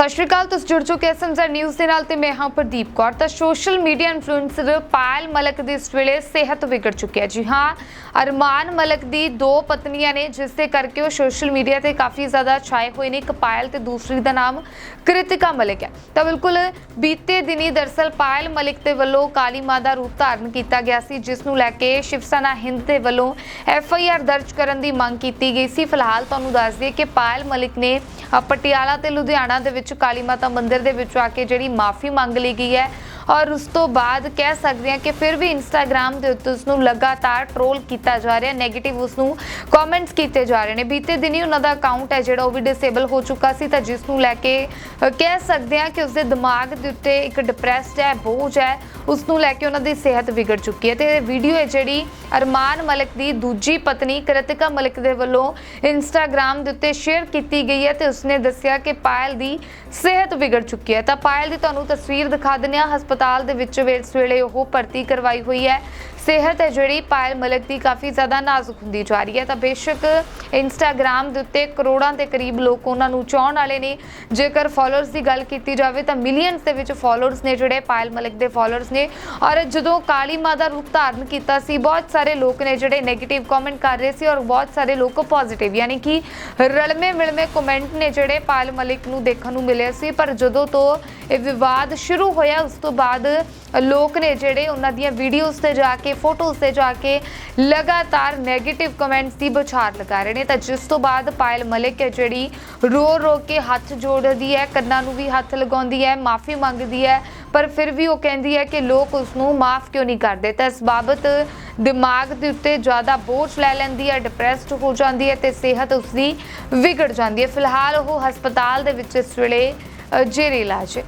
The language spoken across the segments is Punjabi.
ਸਤਿ ਸ਼੍ਰੀ ਅਕਾਲ, ਤੁਸੀਂ ਜੁੜ ਚੁੱਕੇ ਹੋ ਐਸਐਮਜ਼ਰ ਨਿਊਜ਼ ਦੇ ਨਾਲ ਤੇ ਮੈਂ ਹਾਂ ਪ੍ਰਦੀਪ ਕੌਰ। ਤਾਂ social media influencer Payal Malak ਦੀ ਇਸ ਵੇਲੇ ਸਿਹਤ ਵਿਗੜ ਚੁੱਕੀ ਹੈ। ਜੀ ਹਾਂ, ਅਰਮਾਨ ਮਲਕ ਦੀ ਦੋ ਪਤਨੀਆਂ ਨੇ, ਜਿਸ ਦੇ ਕਰਕੇ ਉਹ ਸੋਸ਼ਲ ਮੀਡੀਆ ਤੇ ਕਾਫੀ ਜ਼ਿਆਦਾ ਛਾਏ ਹੋਏ ਨੇ। ਇੱਕ ਪਾਇਲ ਤੇ ਦੂਸਰੀ ਦਾ ਨਾਮ ਕ੍ਰਿਤਿਕਾ ਮਲਿਕ ਹੈ। ਤਾਂ ਬਿਲਕੁਲ ਬੀਤੇ ਦਿਨੀ ਦਰਸਲ ਪਾਇਲ ਮਲਿਕ ਦੇ ਵੱਲੋਂ ਕਾਲੀ ਮਾਂ ਦਾ ਰੂਪ ਧਾਰਨ ਕੀਤਾ ਗਿਆ ਸੀ, ਜਿਸ ਨੂੰ ਲੈ ਕੇ ਸ਼ਿਵ ਸੈਨਾ ਹਿੰਦ ਦੇ ਵੱਲੋਂ ਐਫ ਆਈ ਆਰ ਦਰਜ ਕਰਨ ਦੀ ਮੰਗ ਕੀਤੀ ਗਈ ਸੀ। ਫਿਲਹਾਲ ਤੁਹਾਨੂੰ ਦੱਸ ਦਈਏ ਕਿ ਪਾਇਲ ਮਲਿਕ ਨੇ ਪਟਿਆਲਾ ਤੇ ਲੁਧਿਆਣਾ ਦੇ ਵਿੱਚ ਕਾਲੀ ਮਾਤਾ ਮੰਦਿਰ ਦੇ ਵਿੱਚ ਆ ਕੇ ਜਿਹੜੀ ਮਾਫੀ ਮੰਗ ਲਈ ਗਈ ਹੈ ਔਰ ਉਸ ਤੋਂ ਬਾਅਦ ਕਹਿ ਸਕਦੇ ਹਾਂ ਕਿ ਫਿਰ ਵੀ ਇੰਸਟਾਗ੍ਰam ਦੇ ਉੱਤੇ ਉਸ ਨੂੰ ਲਗਾਤਾਰ ਟ੍ਰੋਲ ਕੀਤਾ ਜਾ ਰਿਹਾ ਨੈਗੇਟਿਵ ਉਸ ਨੂੰ ਕਮੈਂਟਸ ਕੀਤੇ ਜਾ ਰਹੇ ਨੇ। ਬੀਤੇ ਦਿਨੀ ਉਹਨਾਂ ਦਾ ਅਕਾਊਂਟ ਹੈ ਜਿਹੜਾ, ਉਹ ਵੀ ਡਿਸੇਬਲ ਹੋ ਚੁੱਕਾ ਸੀ ਤਾਂ ਜਿਸ ਨੂੰ ਲੈ ਕੇ ਕਹਿ ਸਕਦੇ ਹਾਂ ਕਿ ਉਸ ਦੇ ਦਿਮਾਗ ਦੇ ਉੱਤੇ ਇੱਕ ਡਿਪਰੈਸਡ ਹੈ, ਬੋਝ ਹੈ ਉਸ ਨੂੰ ਲੈ ਕੇ ਉਹਨਾਂ ਦੀ ਸਿਹਤ ਵਿਗੜ ਚੁੱਕੀ ਹੈ। ਤੇ ਇਹ ਵੀਡੀਓ ਹੈ ਜਿਹੜੀ ਅਰਮਾਨ ਮਲਿਕ ਦੀ ਦੂਜੀ ਪਤਨੀ ਕ੍ਰਿਤਿਕਾ ਮਲਿਕ ਦੇ ਵੱਲੋਂ ਇੰਸਟਾਗ੍ਰam ਦੇ ਉੱਤੇ ਸ਼ੇਅਰ ਕੀਤੀ ਗਈ ਹੈ ਤੇ ਉਸਨੇ ਦੱਸਿਆ ਕਿ ਪਾਇਲ ਦੀ ਸਿਹਤ ਵਿਗੜ ਚੁੱਕੀ ਹੈ। ਤਾਂ ਪਾਇਲ ਦੀ ਤੁਹਾਨੂੰ ਤਸਵੀਰ ਦਿਖਾ ਦਿੰਦੇ ਹਾਂ। ਹਸਪਤਾਲ ਦੇ ਵਿੱਚ ਇਸ ਵੇਲੇ ਉਹ ਭਰਤੀ ਕਰਵਾਈ ਹੋਈ ਹੈ। ਸਿਹਤ ਹੈ ਜਿਹੜੀ ਪਾਇਲ ਮਲਿਕ ਦੀ ਕਾਫੀ ਜ਼ਿਆਦਾ ਨਾਜ਼ੁਕ ਹੁੰਦੀ ਜਾ ਰਹੀ ਹੈ। ਤਾਂ ਬੇਸ਼ੱਕ ਇੰਸਟਾਗ੍ਰam ਦੇ ਉੱਤੇ ਕਰੋੜਾਂ ਦੇ ਕਰੀਬ ਲੋਕ ਉਹਨਾਂ ਨੂੰ ਚਾਹਣ ਵਾਲੇ ਨੇ। ਜੇਕਰ ਫਾਲੋਅਰਸ ਦੀ ਗੱਲ ਕੀਤੀ ਜਾਵੇ ਤਾਂ ਮਿਲੀਅਨਸ ਦੇ ਵਿੱਚ ਫਾਲੋਅਰਸ ਨੇ ਜਿਹੜੇ ਪਾਇਲ ਮਲਿਕ ਦੇ ਫਾਲੋਅਰਸ ਨੇ। ਔਰ ਜਦੋਂ ਕਾਲੀ ਮਾਂ ਦਾ ਰੂਪ ਧਾਰਨ ਕੀਤਾ ਸੀ, ਬਹੁਤ ਸਾਰੇ ਲੋਕ ਨੇ ਜਿਹੜੇ 네ਗੇਟਿਵ ਕਮੈਂਟ ਕਰ ਰਹੇ ਸੀ ਔਰ ਬਹੁਤ ਸਾਰੇ ਲੋਕ ਪੋਜ਼ਿਟਿਵ ਯਾਨੀ ਕਿ ਰਲਵੇਂ ਮਿਲਵੇਂ ਕਮੈਂਟ ਨੇ ਜਿਹੜੇ ਪਾਇਲ ਮਲਿਕ ਨੂੰ ਦੇਖਣ ਨੂੰ ਮਿਲੇ ਸੀ। ਪਰ ਜਦੋਂ ਤੋਂ ਇਹ ਵਿਵਾਦ ਸ਼ੁਰੂ ਹੋਇਆ, ਉਸ ਤੋਂ ਬਾਅਦ ਲੋਕ ਨੇ ਜਿਹੜੇ ਉਹਨਾਂ ਦੀਆਂ ਵੀਡੀਓਜ਼ ਤੇ ਜਾ ਕੇ ਫੋਟੋਜ਼ ਤੇ ਜਾ ਕੇ ਲਗਾਤਾਰ 네ਗੇਟਿਵ ਕਮੈਂਟਸ ਦੀ ਬੁਛਾਰ ਲਗਾ ਰਹੇ ਨੇ। ਤਾਂ ਜਿਸ ਤੋਂ ਬਾਅਦ ਪਾਇਲ ਮਲਿਕ ਹੈ ਜਿਹੜੀ ਰੋ ਰੋ ਕੇ ਹੱਥ ਜੋੜਦੀ ਹੈ, ਕੰਨਾਂ ਨੂੰ ਵੀ ਹੱਥ ਲਗਾਉਂਦੀ ਹੈ, ਮਾਫੀ ਮੰਗਦੀ ਹੈ, ਪਰ ਫਿਰ ਵੀ ਉਹ ਕਹਿੰਦੀ ਹੈ ਕਿ ਲੋਕ ਉਸ ਨੂੰ ਮਾਫ ਕਿਉਂ ਨਹੀਂ ਕਰਦੇ? ਤਾਂ ਇਸ ਬਾਬਤ ਦਿਮਾਗ ਦੇ ਉੱਤੇ ਜ਼ਿਆਦਾ ਬੋਝ ਲੈ ਲੈਂਦੀ ਹੈ ਡਿਪਰੈਸਡ ਹੋ ਜਾਂਦੀ ਹੈ ਤੇ ਸਿਹਤ ਉਸ ਦੀ ਵਿਗੜ ਜਾਂਦੀ ਹੈ। ਫਿਲਹਾਲ ਉਹ ਹਸਪਤਾਲ ਦੇ ਵਿੱਚ ਇਸ ਵੇਲੇ ਜੇਰੇ ਇਲਾਜ ਹੈ।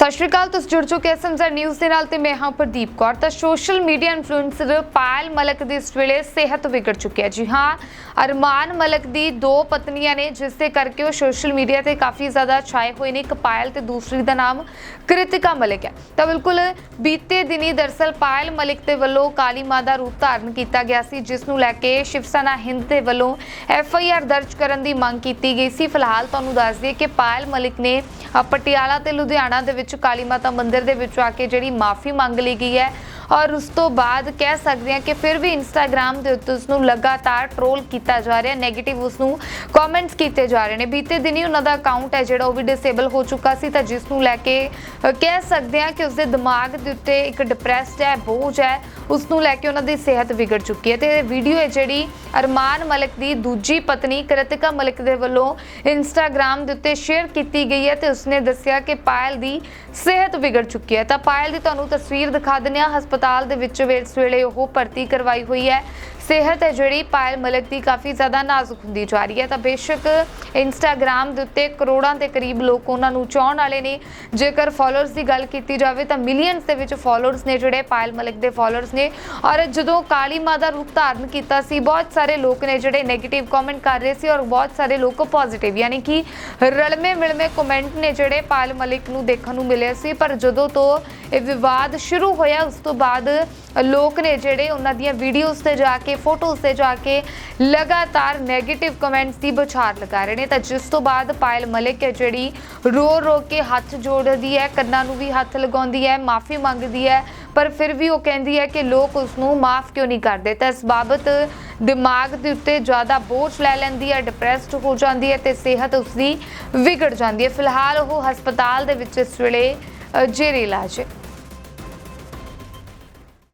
ਸਤਿ ਸ਼੍ਰੀ ਅਕਾਲ, ਤੁਸੀਂ ਜੁੜ ਚੁੱਕੇ ਐਸਐਮਜ਼ਰ ਨਿਊਜ਼ ਦੇ ਨਾਲ ਤੇ ਮੈਂ ਹਾਂ ਪ੍ਰਦੀਪ ਕੌਰ। ਤਾਂ social media influencer Payal Malak ਦੀ ਇਸ ਵੇਲੇ ਸਿਹਤ ਵਿਗੜ ਚੁੱਕੀ ਹੈ। ਜੀ ਹਾਂ, ਅਰਮਾਨ ਮਲਕ ਦੀ ਦੋ ਪਤਨੀਆਂ ਨੇ, ਜਿਸ ਦੇ ਕਰਕੇ ਉਹ ਸੋਸ਼ਲ ਮੀਡੀਆ ਤੇ ਕਾਫੀ ਜ਼ਿਆਦਾ ਛਾਏ ਹੋਏ ਨੇ। ਇੱਕ ਪਾਇਲ ਤੇ ਦੂਸਰੀ ਦਾ ਨਾਮ ਕ੍ਰਿਤਿਕਾ ਮਲਿਕ ਹੈ। ਤਾਂ ਬਿਲਕੁਲ ਬੀਤੇ ਦਿਨੀ ਦਰਸਲ ਪਾਇਲ ਮਲਿਕ ਦੇ ਵੱਲੋਂ ਕਾਲੀ ਮਾਂ ਦਾ ਰੂਪ ਧਾਰਨ ਕੀਤਾ ਗਿਆ ਸੀ, ਜਿਸ ਨੂੰ ਲੈ ਕੇ ਸ਼ਿਵ ਸੈਨਾ ਹਿੰਦ ਦੇ ਵੱਲੋਂ ਐਫ ਆਈ ਆਰ ਦਰਜ ਕਰਨ ਦੀ ਮੰਗ ਕੀਤੀ ਗਈ ਸੀ। ਫਿਲਹਾਲ ਤੁਹਾਨੂੰ ਦੱਸ ਦਈਏ ਕਿ ਪਾਇਲ ਮਲਿਕ ਨੇ ਪਟਿਆਲਾ ਤੇ ਲੁਧਿਆਣਾ ਦੇ ਵਿੱਚ ਕਾਲੀ ਮਾਤਾ ਮੰਦਿਰ ਦੇ ਵਿੱਚ ਆ ਕੇ ਜਿਹੜੀ ਮਾਫੀ ਮੰਗ ਲਈ ਗਈ ਹੈ ਔਰ ਉਸ ਤੋਂ ਬਾਅਦ ਕਹਿ ਸਕਦੇ ਹਾਂ ਕਿ ਫਿਰ ਵੀ ਇੰਸਟਾਗ੍ਰam ਦੇ ਉੱਤੇ ਉਸ ਨੂੰ ਲਗਾਤਾਰ ਟ੍ਰੋਲ ਕੀਤਾ ਜਾ ਰਿਹਾ ਨੈਗੇਟਿਵ ਉਸ ਨੂੰ ਕਮੈਂਟਸ ਕੀਤੇ ਜਾ ਰਹੇ ਨੇ। ਬੀਤੇ ਦਿਨੀ ਉਹਨਾਂ ਦਾ ਅਕਾਊਂਟ ਹੈ ਜਿਹੜਾ, ਉਹ ਵੀ ਡਿਸੇਬਲ ਹੋ ਚੁੱਕਾ ਸੀ, ਤਾਂ ਜਿਸ ਨੂੰ ਲੈ ਕੇ ਕਹਿ ਸਕਦੇ ਹਾਂ ਕਿ ਉਸ ਦੇ ਦਿਮਾਗ ਦੇ ਉੱਤੇ ਇੱਕ ਡਿਪਰੈਸਡ ਹੈ, ਬੋਝ ਹੈ ਉਸ ਨੂੰ ਲੈ ਕੇ ਉਹਨਾਂ ਦੀ ਸਿਹਤ ਵਿਗੜ ਚੁੱਕੀ ਹੈ। ਤੇ ਇਹ ਵੀਡੀਓ ਹੈ ਜਿਹੜੀ ਅਰਮਾਨ ਮਲਿਕ ਦੀ ਦੂਜੀ ਪਤਨੀ ਕ੍ਰਿਤਿਕਾ ਮਲਿਕ ਦੇ ਵੱਲੋਂ ਇੰਸਟਾਗ੍ਰam ਦੇ ਉੱਤੇ ਸ਼ੇਅਰ ਕੀਤੀ ਗਈ ਹੈ ਤੇ ਉਸਨੇ ਦੱਸਿਆ ਕਿ ਪਾਇਲ ਦੀ ਸਿਹਤ ਵਿਗੜ ਚੁੱਕੀ ਹੈ। ਤਾਂ ਪਾਇਲ ਦੀ ਤੁਹਾਨੂੰ ਤਸਵੀਰ ਦਿਖਾ ਦਿੰਦੇ ਹਾਂ, ਹਸਪਤਾਲ ਹਸਪਤਾਲ ਦੇ ਵਿੱਚ ਵੇ- ਵੇਲੇ ਉਹ ਭਰਤੀ ਕਰਵਾਈ ਹੋਈ ਹੈ। ਸਿਹਤ ਹੈ ਜਿਹੜੀ, ਪਾਇਲ ਮਲਿਕ ਦੀ ਕਾਫੀ ਜ਼ਿਆਦਾ ਨਾਜ਼ੁਕ ਹੁੰਦੀ ਜਾ ਰਹੀ ਹੈ। ਤਾਂ ਬੇਸ਼ੱਕ ਇੰਸਟਾਗ੍ਰam ਦੇ ਉੱਤੇ ਕਰੋੜਾਂ ਦੇ ਕਰੀਬ ਲੋਕ ਉਹਨਾਂ ਨੂੰ ਚਾਹਣ ਵਾਲੇ ਨੇ। ਜੇਕਰ ਫਾਲੋਅਰਸ ਦੀ ਗੱਲ ਕੀਤੀ ਜਾਵੇ ਤਾਂ ਮਿਲੀਅਨਸ ਦੇ ਵਿੱਚ ਫਾਲੋਅਰਸ ਨੇ ਜਿਹੜੇ ਪਾਇਲ ਮਲਿਕ ਦੇ ਫਾਲੋਅਰਸ ਨੇ। ਔਰ ਜਦੋਂ ਕਾਲੀ ਮਾਂ ਦਾ ਰੂਪ ਧਾਰਨ ਕੀਤਾ ਸੀ, ਬਹੁਤ ਸਾਰੇ ਲੋਕ ਨੇ ਜਿਹੜੇ 네ਗੇਟਿਵ ਕਮੈਂਟ ਕਰ ਰਹੇ ਸੀ ਔਰ ਬਹੁਤ ਸਾਰੇ ਲੋਕ ਪੋਜ਼ਿਟਿਵ ਯਾਨੀ ਕਿ ਰਲਵੇਂ ਮਿਲਵੇਂ ਕਮੈਂਟ ਨੇ ਜਿਹੜੇ ਪਾਇਲ ਮਲਿਕ ਨੂੰ ਦੇਖਣ ਨੂੰ ਮਿਲੇ ਸੀ। ਪਰ ਜਦੋਂ ਤੋਂ ਇਹ ਵਿਵਾਦ ਸ਼ੁਰੂ ਹੋਇਆ, ਉਸ ਤੋਂ ਬਾਅਦ ਲੋਕ ਨੇ ਜਿਹੜੇ ਉਹਨਾਂ ਦੀਆਂ ਵੀਡੀਓਜ਼ ਤੇ ਜਾ ਕੇ ਫੋਟੋਜ਼ ਤੇ ਜਾ ਕੇ ਲਗਾਤਾਰ 네ਗੇਟਿਵ ਕਮੈਂਟਸ ਦੀ ਬੁਛਾਰ ਲਗਾ ਰਹੇ ਨੇ। ਤਾਂ ਜਿਸ ਤੋਂ ਬਾਅਦ ਪਾਇਲ ਮਲਿਕ ਹੈ ਜਿਹੜੀ ਰੋ ਰੋ ਕੇ ਹੱਥ ਜੋੜਦੀ ਹੈ, ਕੰਨਾਂ ਨੂੰ ਵੀ ਹੱਥ ਲਗਾਉਂਦੀ ਹੈ, ਮਾਫੀ ਮੰਗਦੀ ਹੈ, ਪਰ ਫਿਰ ਵੀ ਉਹ ਕਹਿੰਦੀ ਹੈ ਕਿ ਲੋਕ ਉਸ ਨੂੰ ਮਾਫ ਕਿਉਂ ਨਹੀਂ ਕਰਦੇ। ਤਾਂ ਇਸ ਬਾਬਤ ਦਿਮਾਗ ਦੇ ਉੱਤੇ ਜ਼ਿਆਦਾ ਬੋਝ ਲੈ ਲੈਂਦੀ ਹੈ ਡਿਪਰੈਸਡ ਹੋ ਜਾਂਦੀ ਹੈ ਤੇ ਸਿਹਤ ਉਸ ਦੀ ਵਿਗੜ ਜਾਂਦੀ ਹੈ। ਫਿਲਹਾਲ ਉਹ ਹਸਪਤਾਲ ਦੇ ਵਿੱਚ ਇਸ ਵੇਲੇ ਜੇਰੇ ਇਲਾਜ ਹੈ।